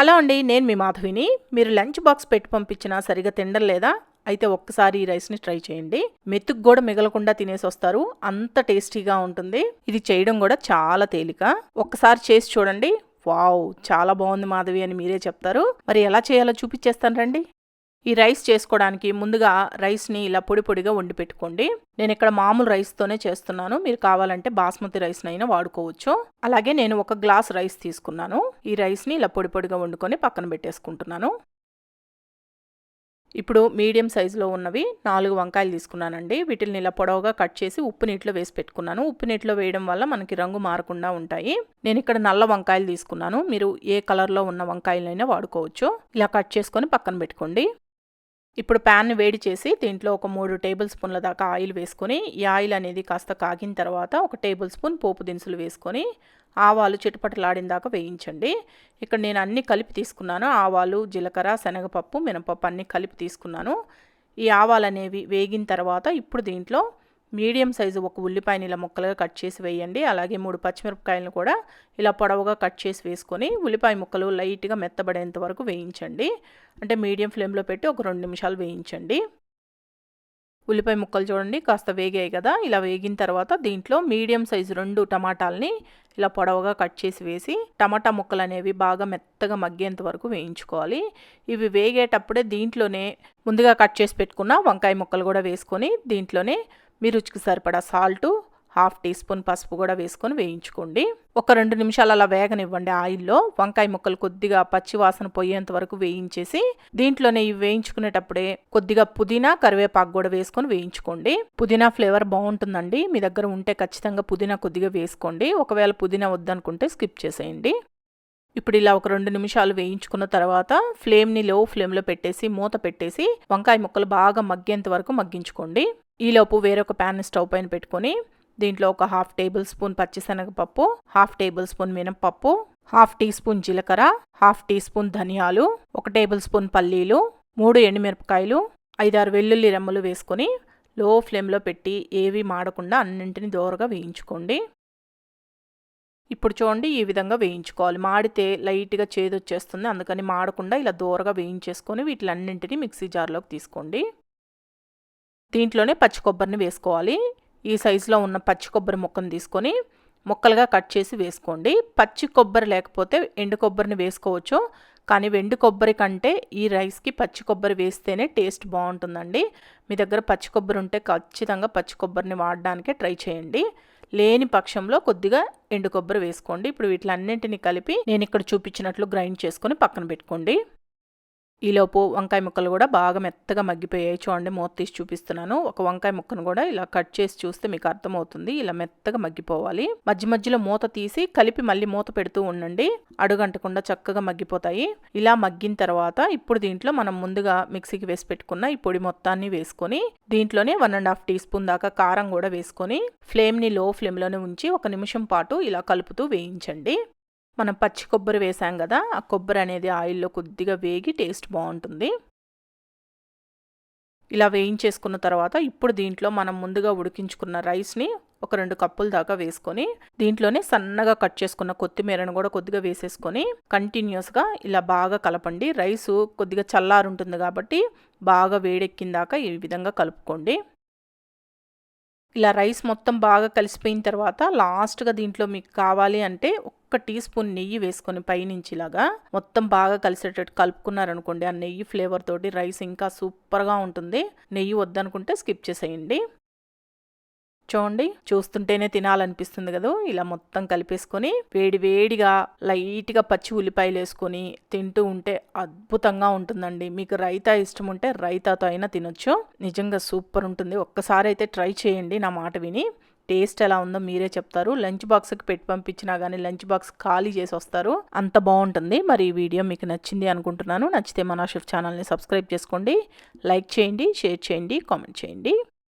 Hello అండి నేను మీ మాధవిని. మీరు లంచ్ బాక్స్ పెట్టి పంపించినా సరిగా తినడం లేదా అయితే ఒక్కసారి ఈ రైస్ని ట్రై చేయండి. మెతుకు కూడా మిగలకుండా తినేసి వస్తారు. అంత టేస్టీగా ఉంటుంది. ఇది చేయడం కూడా చాలా తేలిక. ఒక్కసారి చేసి చూడండి. వావ్ చాలా బాగుంది మాధవి అని మీరే చెప్తారు. మరి ఎలా చేయాలో చూపించేస్తాను రండి. ఈ రైస్ చేసుకోవడానికి ముందుగా రైస్ని ఇలా పొడి పొడిగా వండి పెట్టుకోండి. నేను ఇక్కడ మామూలు రైస్తోనే చేస్తున్నాను. మీరు కావాలంటే బాస్మతి రైస్నైనా వాడుకోవచ్చు. అలాగే నేను ఒక గ్లాస్ రైస్ తీసుకున్నాను. ఈ రైస్ని ఇలా పొడి పొడిగా వండుకొని పక్కన పెట్టేసుకుంటున్నాను. ఇప్పుడు మీడియం సైజులో ఉన్నవి నాలుగు వంకాయలు తీసుకున్నానండి. వీటిని ఇలా పొడవుగా కట్ చేసి ఉప్పు నీటిలో వేసి పెట్టుకున్నాను. ఉప్పు నీటిలో వేయడం వల్ల మనకి రంగు మారకుండా ఉంటాయి. నేను ఇక్కడ నల్ల వంకాయలు తీసుకున్నాను. మీరు ఏ కలర్లో ఉన్న వంకాయలైనా వాడుకోవచ్చు. ఇలా కట్ చేసుకొని పక్కన పెట్టుకోండి. ఇప్పుడు ప్యాన్ని వేడి చేసి దీంట్లో ఒక మూడు టేబుల్ స్పూన్ల దాకా ఆయిల్ వేసుకొని ఈ ఆయిల్ అనేది కాస్త కాగిన తర్వాత ఒక టేబుల్ స్పూన్ పోపు దినుసులు వేసుకొని ఆవాలు చిటపటలాడిన దాకా వేయించండి. ఇక్కడ నేను అన్నీ కలిపి తీసుకున్నాను. ఆవాలు జీలకర్ర శనగపప్పు మినపప్పు అన్నీ కలిపి తీసుకున్నాను. ఈ ఆవాలు అనేవి వేగిన తర్వాత ఇప్పుడు దీంట్లో మీడియం సైజు ఒక ఉల్లిపాయని ఇలా ముక్కలుగా కట్ చేసి వేయండి. అలాగే మూడు పచ్చిమిరపకాయలను కూడా ఇలా పొడవుగా కట్ చేసి వేసుకొని ఉల్లిపాయ ముక్కలు లైట్గా మెత్తబడేంత వరకు వేయించండి. అంటే మీడియం ఫ్లేమ్లో పెట్టి ఒక రెండు నిమిషాలు వేయించండి. ఉల్లిపాయ ముక్కలు చూడండి కాస్త వేగాయి కదా. ఇలా వేగిన తర్వాత దీంట్లో మీడియం సైజు రెండు టమాటాలని ఇలా పొడవుగా కట్ చేసి వేసి టమాటా ముక్కలు అనేవి బాగా మెత్తగా మగ్గేంత వరకు వేయించుకోవాలి. ఇవి వేగేటప్పుడే దీంట్లోనే ముందుగా కట్ చేసి పెట్టుకున్న వంకాయ ముక్కలు కూడా వేసుకొని దీంట్లోనే మీ రుచికి సరిపడా సాల్టు హాఫ్ టీ స్పూన్ పసుపు కూడా వేసుకొని వేయించుకోండి. ఒక రెండు నిమిషాలు అలా వేగనివ్వండి ఆయిల్లో. వంకాయ ముక్కలు కొద్దిగా పచ్చి వాసన పోయేంత వరకు వేయించేసి దీంట్లోనే ఇవి వేయించుకునేటప్పుడే కొద్దిగా పుదీనా కరివేపాకు కూడా వేసుకొని వేయించుకోండి. పుదీనా ఫ్లేవర్ బాగుంటుందండి. మీ దగ్గర ఉంటే ఖచ్చితంగా పుదీనా కొద్దిగా వేసుకోండి. ఒకవేళ పుదీనా వద్దనుకుంటే స్కిప్ చేసేయండి. ఇప్పుడు ఇలా ఒక రెండు నిమిషాలు వేయించుకున్న తర్వాత ఫ్లేమ్ని లో ఫ్లేమ్లో పెట్టేసి మూత పెట్టేసి వంకాయ ముక్కలు బాగా మగ్గేంత వరకు మగ్గించుకోండి. ఈలోపు వేరొక ప్యాన్ స్టవ్ పైన పెట్టుకొని దీంట్లో ఒక హాఫ్ టేబుల్ స్పూన్ పచ్చిశనగపప్పు హాఫ్ టేబుల్ స్పూన్ మినపప్పు హాఫ్ టీ స్పూన్ జీలకర్ర హాఫ్ టీ స్పూన్ ధనియాలు ఒక టేబుల్ స్పూన్ పల్లీలు మూడు ఎండుమిరపకాయలు ఐదారు వెల్లుల్లి రెమ్మలు వేసుకొని లో ఫ్లేమ్లో పెట్టి ఏవి మాడకుండా అన్నింటిని దోరగా వేయించుకోండి. ఇప్పుడు చూడండి ఈ విధంగా వేయించుకోవాలి. మాడితే లైట్గా చేదు వచ్చేస్తుంది అందుకని మాడకుండా ఇలా దోరగా వేయించేసుకొని వీటిలన్నింటినీ మిక్సీ జార్లోకి తీసుకోండి. దీంట్లోనే పచ్చి కొబ్బరిని వేసుకోవాలి. ఈ సైజులో ఉన్న పచ్చి కొబ్బరి ముక్కను తీసుకొని ముక్కలుగా కట్ చేసి వేసుకోండి. పచ్చి కొబ్బరి లేకపోతే ఎండు కొబ్బరిని వేసుకోవచ్చు. కానీ వెండి కొబ్బరి కంటే ఈ రైస్కి పచ్చి కొబ్బరి వేస్తేనే టేస్ట్ బాగుంటుందండి. మీ దగ్గర పచ్చి కొబ్బరి ఉంటే ఖచ్చితంగా పచ్చి కొబ్బరిని వాడడానికే ట్రై చేయండి. లేని పక్షంలో కొద్దిగా ఎండు కొబ్బరి వేసుకోండి. ఇప్పుడు వీటిలన్నింటినీ కలిపి నేను ఇక్కడ చూపించినట్లు గ్రైండ్ చేసుకొని పక్కన పెట్టుకోండి. ఈలోపు వంకాయ ముక్కలు కూడా బాగా మెత్తగా మగ్గిపోయాయి. చూడండి మూత తీసి చూపిస్తున్నాను. ఒక వంకాయ ముక్కను కూడా ఇలా కట్ చేసి చూస్తే మీకు అర్థమవుతుంది. ఇలా మెత్తగా మగ్గిపోవాలి. మధ్య మధ్యలో మూత తీసి కలిపి మళ్ళీ మూత పెడుతూ ఉండండి. అడుగంటకుండా చక్కగా మగ్గిపోతాయి. ఇలా మగ్గిన తర్వాత ఇప్పుడు దీంట్లో మనం ముందుగా మిక్సీకి వేసి పెట్టుకున్న ఈ పొడి మొత్తాన్ని వేసుకొని దీంట్లోనే one and half teaspoon దాకా కారం కూడా వేసుకొని ఫ్లేమ్ని లో ఫ్లేమ్లోనే ఉంచి ఒక నిమిషం పాటు ఇలా కలుపుతూ వేయించండి. మనం పచ్చి కొబ్బరి వేసాం కదా ఆ కొబ్బరి అనేది ఆయిల్లో కొద్దిగా వేగి టేస్ట్ బాగుంటుంది. ఇలా వేయించేసుకున్న తర్వాత ఇప్పుడు దీంట్లో మనం ముందుగా ఉడికించుకున్న రైస్ని ఒక రెండు కప్పుల దాకా వేసుకొని దీంట్లోనే సన్నగా కట్ చేసుకున్న కొత్తిమీరను కూడా కొద్దిగా వేసేసుకొని కంటిన్యూస్గా ఇలా బాగా కలపండి. రైసు కొద్దిగా చల్లారుంటుంది కాబట్టి బాగా వేడెక్కిందాక ఈ విధంగా కలుపుకోండి. ఇలా రైస్ మొత్తం బాగా కలిసిపోయిన తర్వాత లాస్ట్గా దీంట్లో మీకు కావాలి అంటే ఒక్క టీ స్పూన్ నెయ్యి వేసుకొని పైనుంచి ఇలాగా మొత్తం బాగా కలిసేటట్టు కలుపుకున్నారనుకోండి ఆ నెయ్యి ఫ్లేవర్ తోటి రైస్ ఇంకా సూపర్గా ఉంటుంది. నెయ్యి వద్దనుకుంటే స్కిప్ చేసేయండి. చూడండి చూస్తుంటేనే తినాలనిపిస్తుంది కదా. ఇలా మొత్తం కలిపేసుకొని వేడి వేడిగా లైట్గా పచ్చి ఉల్లిపాయలు వేసుకొని తింటూ ఉంటే అద్భుతంగా ఉంటుందండి. మీకు రైతా ఇష్టం ఉంటే రైతాతో అయినా తినొచ్చు. నిజంగా సూపర్ ఉంటుంది. ఒక్కసారి అయితే ట్రై చేయండి నా మాట విని. టేస్ట్ ఎలా ఉందో మీరే చెప్తారు. లంచ్ బాక్స్కి పెట్టి పంపించినా కానీ లంచ్ బాక్స్ ఖాళీ చేసి వస్తారు. అంత బాగుంటుంది. మరి ఈ వీడియో మీకు నచ్చింది అనుకుంటున్నాను. నచ్చితే మన షెఫ్ ఛానల్ని సబ్స్క్రైబ్ చేసుకోండి. లైక్ చేయండి షేర్ చేయండి కామెంట్ చేయండి.